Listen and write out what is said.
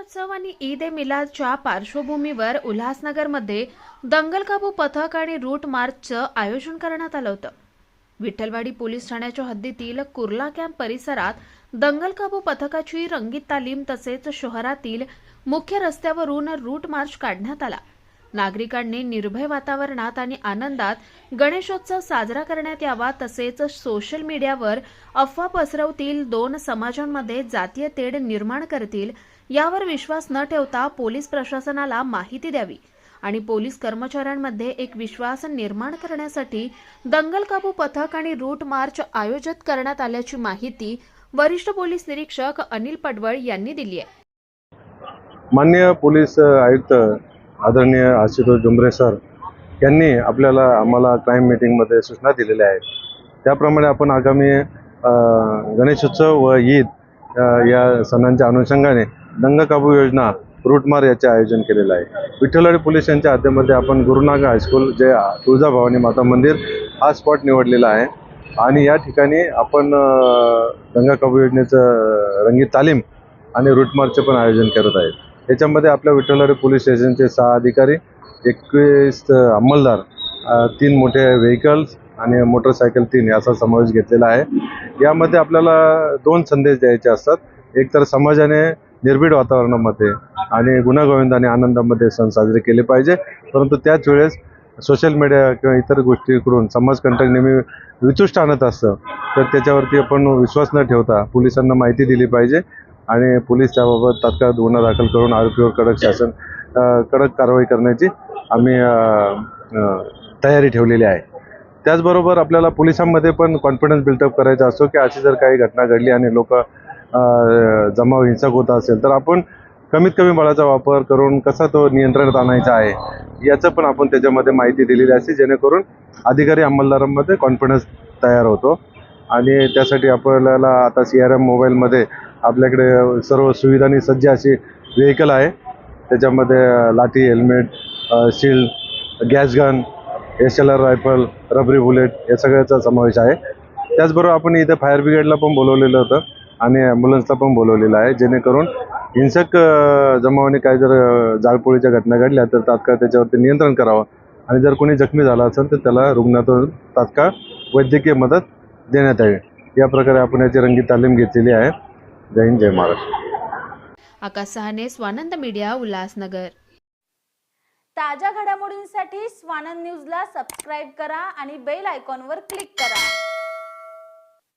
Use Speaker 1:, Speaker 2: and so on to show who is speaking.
Speaker 1: गणेशोत्सव आणि ईद ए मिलादच्या पार्श्वभूमीवर उल्हासनगरमध्ये दंगलकाबू पथक आणि रूट मार्चचं आयोजन करण्यात आलं होतं. विठ्ठलवाडी पोलीस ठाण्याच्या हद्दीतील कुर्ला कॅम्प परिसरात दंगलकाबू पथकाची रंगीत तालीम तसेच शहरातील मुख्य रस्त्यावरून रूट मार्च काढण्यात आला. नागरिकांनी निर्भय वातावरणात आणि आनंदात गणेशोत्सव साजरा करण्यात यावा तसेच सोशल मीडियावर अफवा पसरवतील दोन समाजांमध्ये जातीय तेढ निर्माण करतील यावर विश्वास न ठेवता पोलीस प्रशासनाला माहिती द्यावी आणि पोलीस कर्मचाऱ्यांमध्ये एक विश्वास निर्माण करण्यासाठी दंगल काबू पथक आणि रूट मार्च आयोजित करण्यात आल्याची माहिती वरिष्ठ पोलीस निरीक्षक अनिल पडवळ यांनी दिली आहे.
Speaker 2: मान्य पोलीस आयुक्त आदरणीय आशुतोष डुंबरे सर यांनी आपल्याला आम्हाला क्राईम मीटिंगमध्ये सूचना दिलेल्या आहेत. त्याप्रमाणे आपण आगामी गणेशोत्सव व ईद या सणांच्या अनुषंगाने दंगकाबू योजना रूटमार याचे आयोजन केलेलं आहे. विठ्ठलवाडी पोलीस यांच्या हद्दीमध्ये आपण गुरुनाग हायस्कूल जे तुळजाभवानी माता मंदिर हा स्पॉट निवडलेला आहे. आणि या ठिकाणी आपण अ, दंगकाबू योजनेचं रंगीत तालीम आणि रूटमार्चचं पण आयोजन करत आहेत. याच्यामध्ये आपल्या विठ्ठलवाडी पोलीस स्टेशनचे सहा अधिकारी एकवीस अंमलदार तीन मोठे व्हेकल्स आणि मोटरसायकल तीन याचा समावेश घेतलेला आहे. यामध्ये आपल्याला दोन संदेश द्यायचे असतात. एक तर समाजाने निर्भीड वातावरणामध्ये आणि गुण्यागोविंद आणि आनंदामध्ये सण साजरे केले पाहिजे. परंतु त्याच वेळेस सोशल मीडिया किंवा इतर गोष्टीकडून समाजकंटक नेहमी वितुष्ट आणत असतं. तर त्याच्यावरती आपण विश्वास न ठेवता पोलिसांना माहिती दिली पाहिजे. आणि पोलीस त्याबाबत तात्काळ गुन्हा दाखल करून आरोपीवर कडक शासन कडक कारवाई करण्याची आम्ही तयारी ठेवलेली आहे. त्याचबरोबर आपल्याला पोलिसांमध्ये पण कॉन्फिडन्स बिल्टअप करायचा असतो की अशी जर काही घटना घडली आणि लोक जमाव हिंसक होत असेल तर आपण कमीत कमी बळाचा वापर करून कसा तो नियंत्रणात आणायचा आहे याचं पण आपण त्याच्यामध्ये माहिती दिलेली असते जेणेकरून अधिकारी अंमलदारांमध्ये कॉन्फिडन्स तयार होतो. आणि त्यासाठी आपल्याला आता सी आर एम मोबाईलमध्ये आपल्याकडे सर्व सुविधांनी सज्ज अशी व्हेकल आहे. त्याच्यामध्ये लाठी helmet shield gas gun S L R rifle रबरी बुलेट या सगळ्याचा समावेश आहे. त्याचबरोबर आपण इथे फायर ब्रिगेडला पण बोलवलेलं होतं आणि ॲम्ब्युलन्सला पण बोलवलेलं आहे. जेणेकरून हिंसक जमावाने काय जर जाळपोळीच्या घटना घडल्या तर तात्काळ त्याच्यावरती नियंत्रण करावं. आणि जर कोणी जखमी झाला असेल तर त्याला रुग्णातून तात्काळ वैद्यकीय मदत देण्यात यावी. या प्रकारे आपण याची रंगीत तालीम घेतलेली आहे. जय हिंद जय महाराष्ट्र.
Speaker 1: आकाश सहाने स्वानंद मीडिया उल्हासनगर.
Speaker 3: ताज्या घडामोडींसाठी स्वानंद न्यूजला सबस्क्राईब करा आणि बेल आयकॉनवर क्लिक करा.